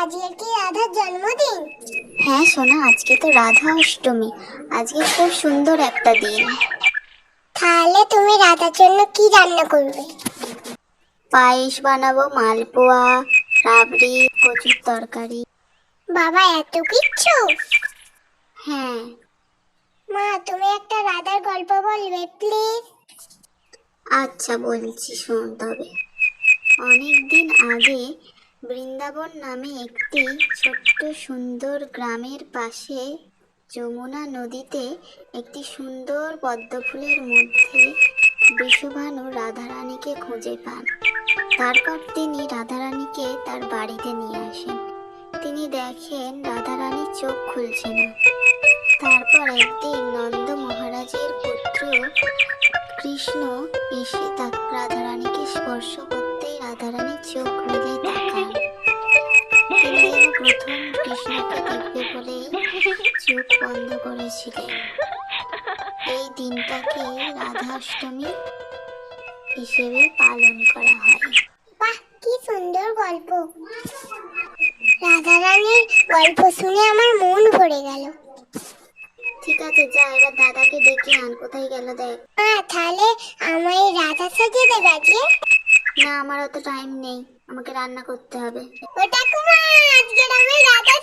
আজকে কি রাধার জন্মদিন। হ্যাঁ সোনা আজকে তো রাধা অষ্টমী। আজকে খুব সুন্দর একটা দিন। তাহলে তুমি রাধার জন্য কি রান্না করবে? পায়েস বানাবো মালপোয়া রাবড়ি কচুর তরকারি। বাবা এত কিচ্ছু? হ্যাঁ। মা তুমি একটা রাধার গল্প বলবে প্লিজ। আচ্ছা বলছি শোন তবে। অনেক দিন আগে বৃন্দাবন নামে একটি ছোট্ট সুন্দর গ্রামের পাশে যমুনা নদীতে একটি সুন্দর পদ্ম ফুলের মধ্যে বিশ্বভানু রাধারানীকে খুঁজে পান। তারপর তিনি রাধারানীকে তার বাড়িতে নিয়ে আসেন। তিনি দেখেন রাধারানীর চোখ খুলছে না। তারপর একদিন নন্দ মহারাজের পুত্র কৃষ্ণ এসে তাক রাধারানীকে স্পর্শ করতেই রাধারানীর চোখ চোখ বন্ধ করেছিলেন। এই দিনটাকে রাধাষ্টমী হিসেবে পালন করা হয়। বাহ কি সুন্দর গল্প। রাধা রানীর গল্প শুনে আমার মন ভরে গেল। ঠিক আছে যা এবার দাদাকে ডেকে আন কোথায় গেল দেখ। মা তাহলে আমায় রাধা সাজিয়ে দেবে আজকে? না আমার অত টাইম নেই আমাকে রান্না করতে হবে। ও ঠাকুমা আজকে আমায় রাধা